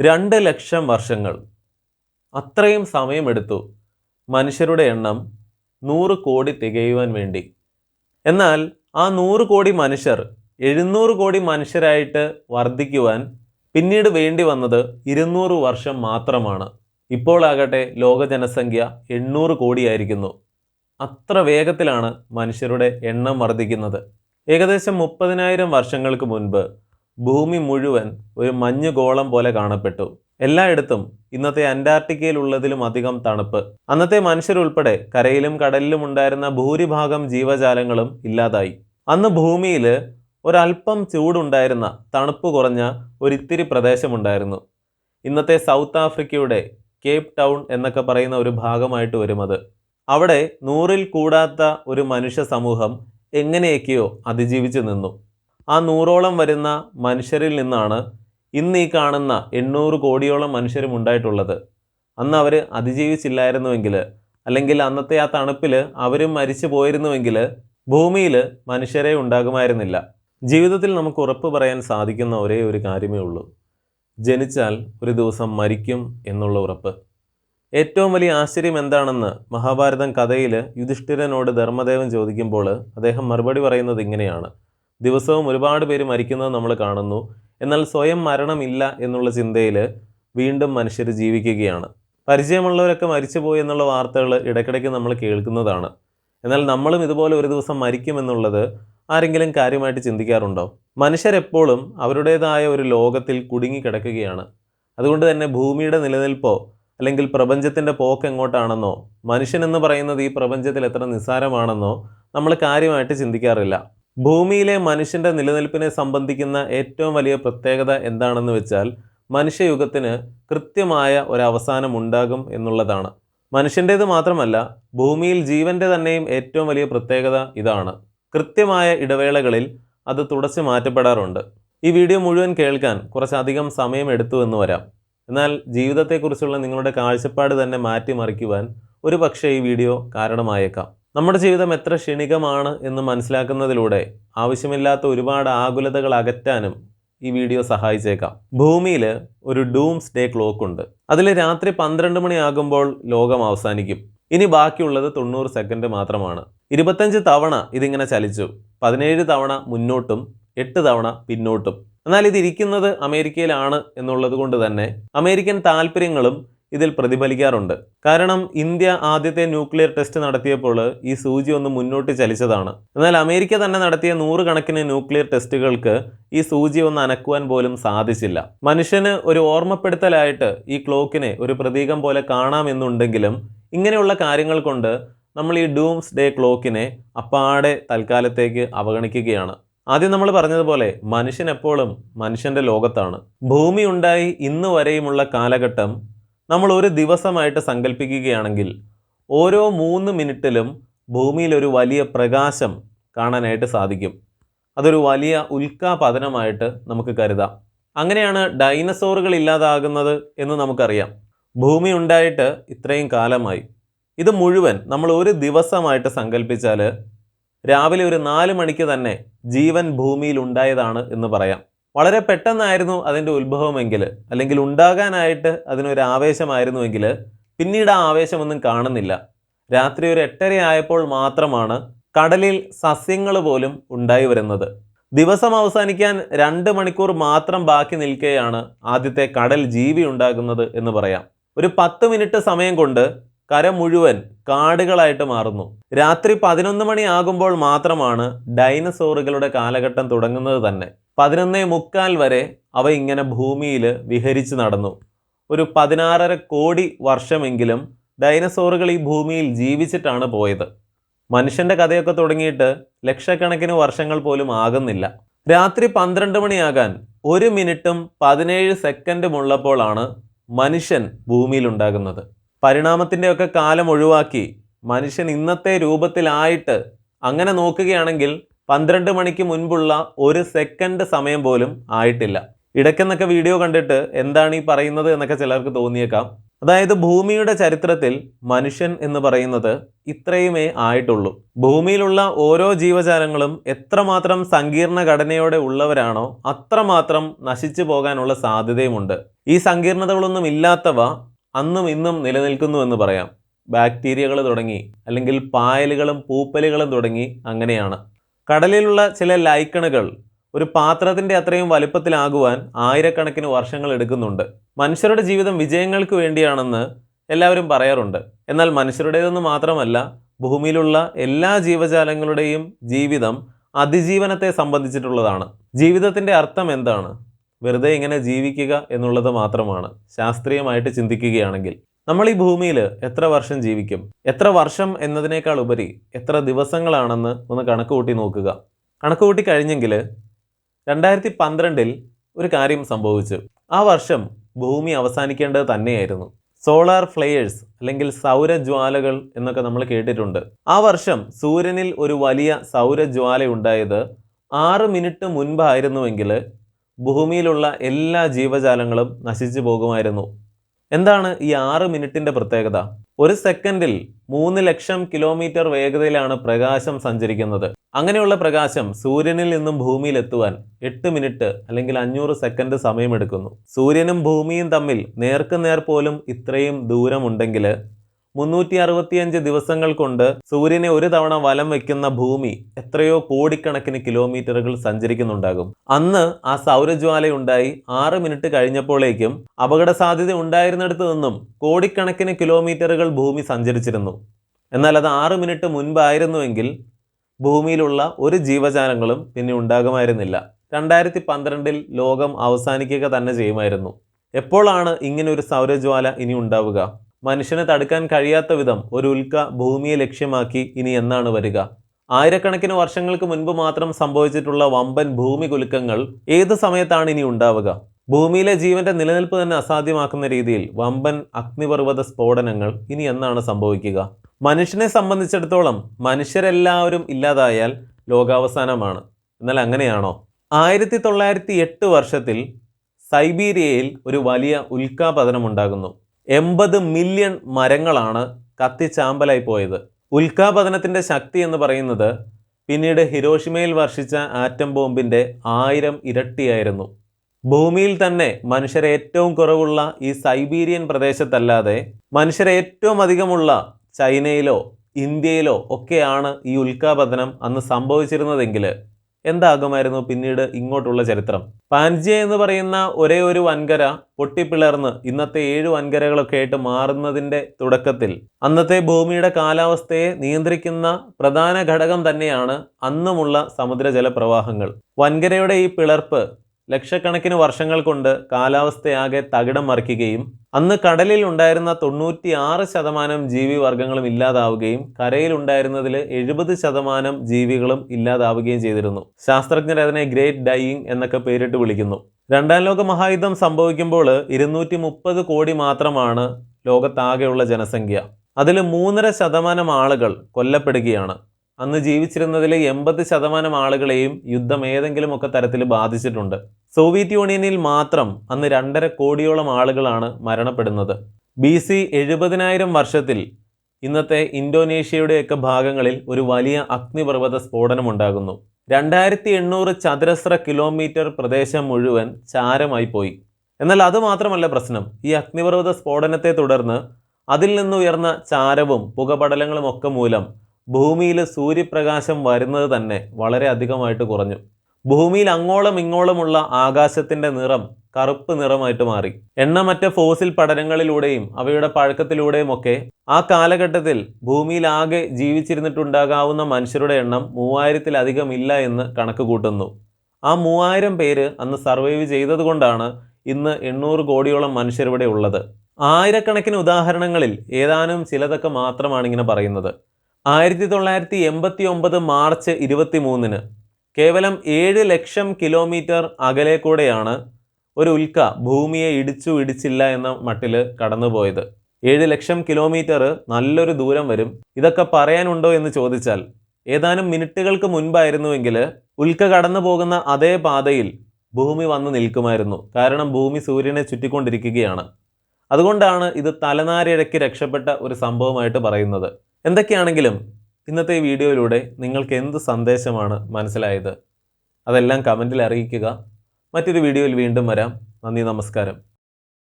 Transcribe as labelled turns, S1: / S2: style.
S1: രണ്ട് ലക്ഷം വർഷങ്ങൾ. അത്രയും സമയമെടുത്തു മനുഷ്യരുടെ എണ്ണം നൂറ് കോടി തികയുവാൻ വേണ്ടി. എന്നാൽ ആ നൂറ് കോടി മനുഷ്യർ എഴുന്നൂറ് കോടി മനുഷ്യരായിട്ട് വർദ്ധിക്കുവാൻ പിന്നീട് വേണ്ടി വന്നത് ഇരുന്നൂറ് വർഷം മാത്രമാണ്. ഇപ്പോൾ ആകട്ടെ ലോക ജനസംഖ്യ എണ്ണൂറ് കോടിയായിരിക്കുന്നു. അത്ര വേഗത്തിലാണ് മനുഷ്യരുടെ എണ്ണം വർദ്ധിക്കുന്നത്. ഏകദേശം മുപ്പതിനായിരം വർഷങ്ങൾക്ക് മുൻപ് ഭൂമി മുഴുവൻ ഒരു മഞ്ഞ് ഗോളം പോലെ കാണപ്പെട്ടു. എല്ലായിടത്തും ഇന്നത്തെ അന്റാർട്ടിക്കയിലുള്ളതിലും അധികം തണുപ്പ്. അന്നത്തെ മനുഷ്യരുൾപ്പെടെ കരയിലും കടലിലും ഉണ്ടായിരുന്ന ഭൂരിഭാഗം ജീവജാലങ്ങളും ഇല്ലാതായി. അന്ന് ഭൂമിയിൽ ഒരല്പം ചൂടുണ്ടായിരുന്ന തണുപ്പ് കുറഞ്ഞ ഒരിത്തിരി പ്രദേശമുണ്ടായിരുന്നു. ഇന്നത്തെ സൗത്ത് ആഫ്രിക്കയുടെ കേപ്പ് ടൗൺ എന്നൊക്കെ പറയുന്ന ഒരു ഭാഗമായിട്ട് വരും അത്. അവിടെ നൂറിൽ കൂടാത്ത ഒരു മനുഷ്യ സമൂഹം എങ്ങനെയൊക്കെയോ അതിജീവിച്ചു നിന്നു. ആ നൂറോളം വരുന്ന മനുഷ്യരിൽ നിന്നാണ് ഇന്ന് ഈ കാണുന്ന എണ്ണൂറ് കോടിയോളം മനുഷ്യരും ഉണ്ടായിട്ടുള്ളത്. അന്ന് അവർ അതിജീവിച്ചില്ലായിരുന്നുവെങ്കിൽ അല്ലെങ്കിൽ അന്നത്തെ ആ തണുപ്പിൽ അവരും മരിച്ചു പോയിരുന്നുവെങ്കിൽ ഭൂമിയിൽ മനുഷ്യരെ ഉണ്ടാകുമായിരുന്നില്ല. ജീവിതത്തിൽ നമുക്ക് ഉറപ്പ് പറയാൻ സാധിക്കുന്ന ഒരേ ഒരു കാര്യമേ ഉള്ളൂ. ജനിച്ചാൽ ഒരു ദിവസം മരിക്കും എന്നുള്ള ഉറപ്പ്. ഏറ്റവും വലിയ ആശ്ചര്യം എന്താണെന്ന് മഹാഭാരതം കഥയിൽ യുധിഷ്ഠിരനോട് ധർമ്മദേവൻ ചോദിക്കുമ്പോൾ അദ്ദേഹം മറുപടി പറയുന്നത് ഇങ്ങനെയാണ്. ദിവസവും ഒരുപാട് പേര് മരിക്കുന്നത് നമ്മൾ കാണുന്നു. എന്നാൽ സ്വയം മരണമില്ല എന്നുള്ള ചിന്തയിൽ വീണ്ടും മനുഷ്യർ ജീവിക്കുകയാണ്. പരിചയമുള്ളവരൊക്കെ മരിച്ചുപോയി എന്നുള്ള വാർത്തകൾ ഇടയ്ക്കിടയ്ക്ക് നമ്മൾ കേൾക്കുന്നതാണ്. എന്നാൽ നമ്മളും ഇതുപോലെ ഒരു ദിവസം മരിക്കുമെന്നുള്ളത് ആരെങ്കിലും കാര്യമായിട്ട് ചിന്തിക്കാറുണ്ടോ? മനുഷ്യരെപ്പോഴും അവരുടേതായ ഒരു ലോകത്തിൽ കുടുങ്ങിക്കിടക്കുകയാണ്. അതുകൊണ്ട് തന്നെ ഭൂമിയുടെ നിലനിൽപ്പോ അല്ലെങ്കിൽ പ്രപഞ്ചത്തിന്റെ പോക്ക് എങ്ങോട്ടാണെന്നോ മനുഷ്യനെന്ന് പറയുന്നത് ഈ പ്രപഞ്ചത്തിൽ എത്ര നിസ്സാരമാണെന്നോ നമ്മൾ കാര്യമായിട്ട് ചിന്തിക്കാറില്ല. ഭൂമിയിലെ മനുഷ്യന്റെ നിലനിൽപ്പിനെ സംബന്ധിക്കുന്ന ഏറ്റവും വലിയ പ്രത്യേകത എന്താണെന്ന് വെച്ചാൽ മനുഷ്യയുഗത്തിന് കൃത്യമായ ഒരു അവസാനം ഉണ്ടാകും എന്നുള്ളതാണ്. മനുഷ്യന്റേത് മാത്രമല്ല ഭൂമിയിൽ ജീവന്റെ തന്നെയും ഏറ്റവും വലിയ പ്രത്യേകത ഇതാണ്. കൃത്യമായ ഇടവേളകളിൽ അത് തുടച്ചു മാറ്റപ്പെടാറുണ്ട്. ഈ വീഡിയോ മുഴുവൻ കേൾക്കാൻ കുറച്ചധികം സമയം എടുത്തു എന്ന് വരാം. എന്നാൽ ജീവിതത്തെക്കുറിച്ചുള്ള നിങ്ങളുടെ കാഴ്ചപ്പാട് തന്നെ മാറ്റിമറിക്കുവാൻ ഒരു പക്ഷേ ഈ വീഡിയോ കാരണമായേക്കാം. നമ്മുടെ ജീവിതം എത്ര ക്ഷണികമാണ് എന്ന് മനസ്സിലാക്കുന്നതിലൂടെ ആവശ്യമില്ലാത്ത ഒരുപാട് ആകുലതകൾ അകറ്റാനും ഈ വീഡിയോ സഹായിച്ചേക്കാം. ഭൂമിയിൽ ഒരു ഡൂംസ് ഡേ ക്ലോക്ക് ഉണ്ട്. അതിൽ രാത്രി പന്ത്രണ്ട് മണിയാകുമ്പോൾ ലോകം അവസാനിക്കും. ഇനി ബാക്കിയുള്ളത് തൊണ്ണൂറ് സെക്കൻഡ് മാത്രമാണ്. ഇരുപത്തഞ്ച് തവണ ഇതിങ്ങനെ ചലിച്ചു. പതിനേഴ് തവണ മുന്നോട്ടും എട്ട് തവണ പിന്നോട്ടും. എന്നാൽ ഇത് ഇരിക്കുന്നത് അമേരിക്കയിലാണ് എന്നുള്ളത് കൊണ്ട് തന്നെ അമേരിക്കൻ താല്പര്യങ്ങളും ഇതിൽ പ്രതിഫലിക്കാറുണ്ട്. കാരണം ഇന്ത്യ ആദ്യത്തെ ന്യൂക്ലിയർ ടെസ്റ്റ് നടത്തിയപ്പോൾ ഈ സൂചി ഒന്ന് മുന്നോട്ട് ചലിച്ചതാണ്. എന്നാൽ അമേരിക്ക തന്നെ നടത്തിയ നൂറുകണക്കിന് ന്യൂക്ലിയർ ടെസ്റ്റുകൾക്ക് ഈ സൂചി ഒന്ന് അനക്കുവാൻ പോലും സാധിച്ചില്ല. മനുഷ്യന് ഒരു ഓർമ്മപ്പെടുത്തലായിട്ട് ഈ ക്ലോക്കിനെ ഒരു പ്രതീകം പോലെ കാണാമെന്നുണ്ടെങ്കിലും ഇങ്ങനെയുള്ള കാര്യങ്ങൾ കൊണ്ട് നമ്മൾ ഈ ഡൂംസ് ഡേ ക്ലോക്കിനെ അപ്പാടെ തൽക്കാലത്തേക്ക് അവഗണിക്കുകയാണ്. ആദ്യം നമ്മൾ പറഞ്ഞതുപോലെ മനുഷ്യൻ എപ്പോഴും മനുഷ്യന്റെ ലോകത്താണ്. ഭൂമി ഉണ്ടായി ഇന്ന് വരെയുമുള്ള കാലഘട്ടം നമ്മൾ ഒരു ദിവസമായിട്ട് സങ്കല്പിക്കുകയാണെങ്കിൽ ഓരോ മൂന്ന് മിനിറ്റിലും ഭൂമിയിൽ ഒരു വലിയ പ്രകാശം കാണാനായിട്ട് സാധിക്കും. അതൊരു വലിയ ഉൽക്കാപതനമായിട്ട് നമുക്ക് കരുതാം. അങ്ങനെയാണ് ഡൈനസോറുകൾ ഇല്ലാതാകുന്നത് എന്ന് നമുക്കറിയാം. ഭൂമി ഉണ്ടായിട്ട് ഇത്രയും കാലമായി. ഇത് മുഴുവൻ നമ്മൾ ഒരു ദിവസമായിട്ട് സങ്കല്പിച്ചാൽ രാവിലെ ഒരു നാല് മണിക്ക് തന്നെ ജീവൻ ഭൂമിയിൽ ഉണ്ടായതാണ് എന്ന് പറയാം. വളരെ പെട്ടെന്നായിരുന്നു അതിന്റെ ഉത്ഭവമെങ്കിൽ അല്ലെങ്കിൽ ഉണ്ടാകാനായിട്ട് അതിനൊരു ആവേശമായിരുന്നുവെങ്കിൽ പിന്നീട് ആ ആവേശമൊന്നും കാണുന്നില്ല. രാത്രി ഒരു എട്ടര ആയപ്പോൾ മാത്രമാണ് കടലിൽ സസ്യങ്ങൾ പോലും ഉണ്ടായി വരുന്നത്. ദിവസം അവസാനിക്കാൻ രണ്ട് മണിക്കൂർ മാത്രം ബാക്കി നിൽക്കുകയാണ് ആദ്യത്തെ കടൽ ജീവി ഉണ്ടാകുന്നത് എന്ന് പറയാം. ഒരു പത്ത് മിനിറ്റ് സമയം കൊണ്ട് കര മുഴുവൻ കാടുകളായിട്ട് മാറുന്നു. രാത്രി പതിനൊന്ന് മണി ആകുമ്പോൾ മാത്രമാണ് ഡൈനസോറുകളുടെ കാലഘട്ടം തുടങ്ങുന്നത് തന്നെ. പതിനൊന്നേ മുക്കാൽ വരെ അവ ഇങ്ങനെ ഭൂമിയിൽ വിഹരിച്ച് നടന്നു. ഒരു പതിനാറര കോടി വർഷമെങ്കിലും ഡൈനസോറുകൾ ഈ ഭൂമിയിൽ ജീവിച്ചിട്ടാണ് പോയത്. മനുഷ്യന്റെ കഥയൊക്കെ തുടങ്ങിയിട്ട് ലക്ഷക്കണക്കിന് വർഷങ്ങൾ പോലും ആകുന്നില്ല. രാത്രി പന്ത്രണ്ട് മണിയാകാൻ ഒരു മിനിറ്റും പതിനേഴ് സെക്കൻഡും ഉള്ളപ്പോഴാണ് മനുഷ്യൻ ഭൂമിയിൽ ഉണ്ടാകുന്നത് പരിണാമത്തിന്റെയൊക്കെ കാലം ഒഴിവാക്കി മനുഷ്യൻ ഇന്നത്തെ രൂപത്തിലായിട്ട് അങ്ങനെ നോക്കുകയാണെങ്കിൽ പന്ത്രണ്ട് മണിക്ക് മുൻപുള്ള ഒരു സെക്കൻഡ് സമയം പോലും ആയിട്ടില്ല. ഇടയ്ക്കെന്നൊക്കെ വീഡിയോ കണ്ടിട്ട് എന്താണ് ഈ പറയുന്നത് എന്നൊക്കെ ചിലർക്ക് തോന്നിയേക്കാം. അതായത് ഭൂമിയുടെ ചരിത്രത്തിൽ മനുഷ്യൻ എന്ന് പറയുന്നത് ഇത്രയുമേ ആയിട്ടുള്ളൂ. ഭൂമിയിലുള്ള ഓരോ ജീവജാലങ്ങളും എത്രമാത്രം സങ്കീർണ ഘടനയോടെ ഉള്ളവരാണോ അത്രമാത്രം നശിച്ചു പോകാനുള്ള സാധ്യതയുമുണ്ട്. ഈ സങ്കീർണതകളൊന്നും ഇല്ലാത്തവ അന്നും ഇന്നും നിലനിൽക്കുന്നു എന്ന് പറയാം. ബാക്ടീരിയകൾ തുടങ്ങി അല്ലെങ്കിൽ പായലുകളും പൂപ്പലുകളും തുടങ്ങി അങ്ങനെയാണ്. കടലിലുള്ള ചില ലൈക്കണുകൾ ഒരു പാത്രത്തിന്റെ അത്രയും വലുപ്പത്തിലാകുവാൻ ആയിരക്കണക്കിന് വർഷങ്ങൾ എടുക്കുന്നുണ്ട്. മനുഷ്യരുടെ ജീവിതം വിജയങ്ങൾക്ക് വേണ്ടിയാണെന്ന് എല്ലാവരും പറയാറുണ്ട്. എന്നാൽ മനുഷ്യരുടേതെന്ന് മാത്രമല്ല ഭൂമിയിലുള്ള എല്ലാ ജീവജാലങ്ങളുടെയും ജീവിതം അതിജീവനത്തെ സംബന്ധിച്ചിട്ടുള്ളതാണ്. ജീവിതത്തിന്റെ അർത്ഥം എന്താണ്? വെറുതെ ഇങ്ങനെ ജീവിക്കുക എന്നുള്ളത് മാത്രമാണ്. ശാസ്ത്രീയമായിട്ട് ചിന്തിക്കുകയാണെങ്കിൽ. നമ്മൾ ഈ ഭൂമിയിൽ എത്ര വർഷം ജീവിക്കും? എത്ര വർഷം എന്നതിനേക്കാൾ ഉപരി എത്ര ദിവസങ്ങളാണെന്ന് ഒന്ന് കണക്ക് കൂട്ടി നോക്കുക. കണക്ക് കൂട്ടി കഴിഞ്ഞെങ്കിൽ രണ്ടായിരത്തി പന്ത്രണ്ടിൽ ഒരു കാര്യം സംഭവിച്ചു. ആ വർഷം ഭൂമി അവസാനിക്കേണ്ടത് തന്നെയായിരുന്നു. സോളാർ ഫ്ലെയേഴ്സ് അല്ലെങ്കിൽ സൗരജ്വാലകൾ എന്നൊക്കെ നമ്മൾ കേട്ടിട്ടുണ്ട്. ആ വർഷം സൂര്യനിൽ ഒരു വലിയ സൗരജ്വാല ഉണ്ടായത് ആറ് മിനിറ്റ് മുൻപായിരുന്നുവെങ്കിൽ ഭൂമിയിലുള്ള എല്ലാ ജീവജാലങ്ങളും നശിച്ചു പോകുമായിരുന്നു. എന്താണ് ഈ ആറ് മിനിറ്റിന്റെ പ്രത്യേകത? ഒരു സെക്കൻഡിൽ മൂന്ന് ലക്ഷം കിലോമീറ്റർ വേഗതയിലാണ് പ്രകാശം സഞ്ചരിക്കുന്നത്. അങ്ങനെയുള്ള പ്രകാശം സൂര്യനിൽ നിന്നും ഭൂമിയിൽ എത്തുവാൻ എട്ട് മിനിറ്റ് അല്ലെങ്കിൽ അഞ്ഞൂറ് സെക്കൻഡ് സമയമെടുക്കുന്നു. സൂര്യനും ഭൂമിയും തമ്മിൽ നേർക്കുനേർ പോലും ഇത്രയും ദൂരമുണ്ടെങ്കിൽ മുന്നൂറ്റി അറുപത്തിയഞ്ച് ദിവസങ്ങൾ കൊണ്ട് സൂര്യനെ ഒരു തവണ വലം വയ്ക്കുന്ന ഭൂമി എത്രയോ കോടിക്കണക്കിന് കിലോമീറ്ററുകൾ സഞ്ചരിക്കുന്നുണ്ടാകും. അന്ന് ആ സൗരജ്വാലയുണ്ടായി. ആറ് മിനിറ്റ് കഴിഞ്ഞപ്പോഴേക്കും അപകട സാധ്യത ഉണ്ടായിരുന്നിടത്ത് നിന്നും കോടിക്കണക്കിന് കിലോമീറ്ററുകൾ ഭൂമി സഞ്ചരിച്ചിരുന്നു. എന്നാൽ അത് ആറ് മിനിറ്റ് മുൻപായിരുന്നുവെങ്കിൽ ഭൂമിയിലുള്ള ഒരു ജീവജാലങ്ങളും പിന്നെ ഉണ്ടാകുമായിരുന്നില്ല. രണ്ടായിരത്തി പന്ത്രണ്ടിൽ ലോകം അവസാനിക്കുക തന്നെ ചെയ്യുമായിരുന്നു. എപ്പോഴാണ് ഇങ്ങനെ ഒരു സൗരജ്വാല ഇനി ഉണ്ടാവുക? മനുഷ്യനെ തടുക്കാൻ കഴിയാത്ത വിധം ഒരു ഉൽക്ക ഭൂമിയെ ലക്ഷ്യമാക്കി ഇനി എന്നാണ് വരിക? ആയിരക്കണക്കിന് വർഷങ്ങൾക്ക് മുൻപ് മാത്രം സംഭവിച്ചിട്ടുള്ള വമ്പൻ ഭൂമി കുലുക്കങ്ങൾ ഏത് സമയത്താണ് ഇനി ഉണ്ടാവുക? ഭൂമിയിലെ ജീവന്റെ നിലനിൽപ്പ് തന്നെ അസാധ്യമാക്കുന്ന രീതിയിൽ വമ്പൻ അഗ്നിപർവത സ്ഫോടനങ്ങൾ ഇനി എന്നാണ് സംഭവിക്കുക? മനുഷ്യനെ സംബന്ധിച്ചിടത്തോളം മനുഷ്യരെല്ലാവരും ഇല്ലാതായാൽ ലോകാവസാനമാണ്. എന്നാൽ അങ്ങനെയാണോ? ആയിരത്തി തൊള്ളായിരത്തി എട്ട് വർഷത്തിൽ സൈബീരിയയിൽ ഒരു വലിയ ഉൽക്കാപതനം ഉണ്ടാകുന്നു. എൺപത് മില്യൺ മരങ്ങളാണ് കത്തിച്ചാമ്പലായി പോയത്. ഉൽക്കാപതനത്തിന്റെ ശക്തി എന്ന് പറയുന്നത് പിന്നീട് ഹിരോഷിമയിൽ വർഷിച്ച ആറ്റം ബോംബിന്റെ ആയിരം ഇരട്ടിയായിരുന്നു. ഭൂമിയിൽ തന്നെ മനുഷ്യരെ ഏറ്റവും കുറവുള്ള ഈ സൈബീരിയൻ പ്രദേശത്തല്ലാതെ മനുഷ്യരെ ഏറ്റവും അധികമുള്ള ചൈനയിലോ ഇന്ത്യയിലോ ഒക്കെയാണ് ഈ ഉൽക്കാപതനം അന്ന് സംഭവിച്ചിരുന്നതെങ്കിൽ എന്താകുമായിരുന്നു പിന്നീട് ഇങ്ങോട്ടുള്ള ചരിത്രം? പാൻജിയ എന്ന് പറയുന്ന ഒരേ ഒരു വൻകര പൊട്ടിപ്പിളർന്ന് ഇന്നത്തെ ഏഴ് വൻകരകളൊക്കെ ആയിട്ട് മാറുന്നതിന്റെ തുടക്കത്തിൽ അന്നത്തെ ഭൂമിയുടെ കാലാവസ്ഥയെ നിയന്ത്രിക്കുന്ന പ്രധാന ഘടകം തന്നെയാണ് അന്നുമുള്ള സമുദ്രജല പ്രവാഹങ്ങൾ വൻകരയുടെ ഈ പിളർപ്പ് ലക്ഷക്കണക്കിന് വർഷങ്ങൾ കൊണ്ട് കാലാവസ്ഥയാകെ തകിടം മറിക്കുകയും അന്ന് കടലിൽ ഉണ്ടായിരുന്ന തൊണ്ണൂറ്റി ആറ് ശതമാനം ജീവി വർഗങ്ങളും ഇല്ലാതാവുകയും കരയിൽ ഉണ്ടായിരുന്നതിൽ എഴുപത് ശതമാനം ജീവികളും ഇല്ലാതാവുകയും ചെയ്തിരുന്നു. ശാസ്ത്രജ്ഞർ അതിനെ ഗ്രേറ്റ് ഡൈയിങ് എന്നൊക്കെ പേരിട്ട് വിളിക്കുന്നു. രണ്ടാം ലോക മഹായുദ്ധം സംഭവിക്കുമ്പോൾ ഇരുന്നൂറ്റി മുപ്പത് കോടി മാത്രമാണ് ലോകത്താകെയുള്ള ജനസംഖ്യ. അതിൽ മൂന്നര ശതമാനം ആളുകൾ കൊല്ലപ്പെടുകയാണ്. അന്ന് ജീവിച്ചിരുന്നതിലെ എൺപത് ശതമാനം ആളുകളെയും യുദ്ധം ഏതെങ്കിലുമൊക്കെ തരത്തിൽ ബാധിച്ചിട്ടുണ്ട്. സോവിയറ്റ് യൂണിയനിൽ മാത്രം അന്ന് രണ്ടര കോടിയോളം ആളുകളാണ് മരണപ്പെടുന്നത്. ബി സി എഴുപതിനായിരം വർഷത്തിൽ ഇന്നത്തെ ഇന്തോനേഷ്യയുടെയൊക്കെ ഭാഗങ്ങളിൽ ഒരു വലിയ അഗ്നിപർവത സ്ഫോടനമുണ്ടാകുന്നു. രണ്ടായിരത്തി എണ്ണൂറ് ചതുരശ്ര കിലോമീറ്റർ പ്രദേശം മുഴുവൻ ചാരമായി പോയി. എന്നാൽ അത് മാത്രമല്ല പ്രശ്നം. ഈ അഗ്നിപർവത സ്ഫോടനത്തെ തുടർന്ന് അതിൽ നിന്നുയർന്ന ചാരവും പുകപടലങ്ങളും ഒക്കെ മൂലം ഭൂമിയിൽ സൂര്യപ്രകാശം വരുന്നത് തന്നെ വളരെ അധികമായിട്ട് കുറഞ്ഞു. ഭൂമിയിൽ അങ്ങോളം ഇങ്ങോളമുള്ള ആകാശത്തിന്റെ നിറം കറുപ്പ് നിറമായിട്ട് മാറി. എണ്ണമറ്റ ഫോസിൽ പഠനങ്ങളിലൂടെയും അവയുടെ പഴക്കത്തിലൂടെയും ഒക്കെ ആ കാലഘട്ടത്തിൽ ഭൂമിയിൽ ആകെ ജീവിച്ചിരുന്നിട്ടുണ്ടാകാവുന്ന മനുഷ്യരുടെ എണ്ണം മൂവായിരത്തിലധികം ഇല്ല എന്ന് കണക്ക് കൂട്ടുന്നു ആ മൂവായിരം പേര് അന്ന് സർവൈവ് ചെയ്തതുകൊണ്ടാണ് ഇന്ന് എണ്ണൂറ് കോടിയോളം മനുഷ്യരിവിടെ ഉള്ളത്. ആയിരക്കണക്കിന് ഉദാഹരണങ്ങളിൽ ഏതാനും ചിലതൊക്കെ മാത്രമാണ് ഇങ്ങനെ പറയുന്നത്. ആയിരത്തി തൊള്ളായിരത്തി എൺപത്തി ഒമ്പത് മാർച്ച് ഇരുപത്തി മൂന്നിന് കേവലം ഏഴ് ലക്ഷം കിലോമീറ്റർ അകലെ കൂടെയാണ് ഒരു ഉൽക്ക ഭൂമിയെ ഇടിച്ചു ഇടിച്ചില്ല എന്ന മട്ടിൽ കടന്നുപോയത്. ഏഴ് ലക്ഷം കിലോമീറ്റർ നല്ലൊരു ദൂരം വരും. ഇതൊക്കെ പറയാനുണ്ടോ എന്ന് ചോദിച്ചാൽ ഏതാനും മിനിറ്റുകൾക്ക് മുൻപായിരുന്നുവെങ്കിൽ ഉൽക്ക കടന്നു പോകുന്ന അതേ പാതയിൽ ഭൂമി വന്ന് നിൽക്കുമായിരുന്നു. കാരണം ഭൂമി സൂര്യനെ ചുറ്റിക്കൊണ്ടിരിക്കുകയാണ്. അതുകൊണ്ടാണ് ഇത് തലനാരിഴയ്ക്ക് രക്ഷപ്പെട്ട ഒരു സംഭവമായിട്ട് പറയുന്നത്. എന്തൊക്കെയാണെങ്കിലും ഇന്നത്തെ വീഡിയോയിലൂടെ നിങ്ങൾക്ക് എന്ത് സന്ദേശമാണ് മനസ്സിലായത്? അതെല്ലാം കമന്റിൽ അറിയിക്കുക. മറ്റൊരു വീഡിയോയിൽ വീണ്ടും വരാം. നന്ദി നമസ്കാരം.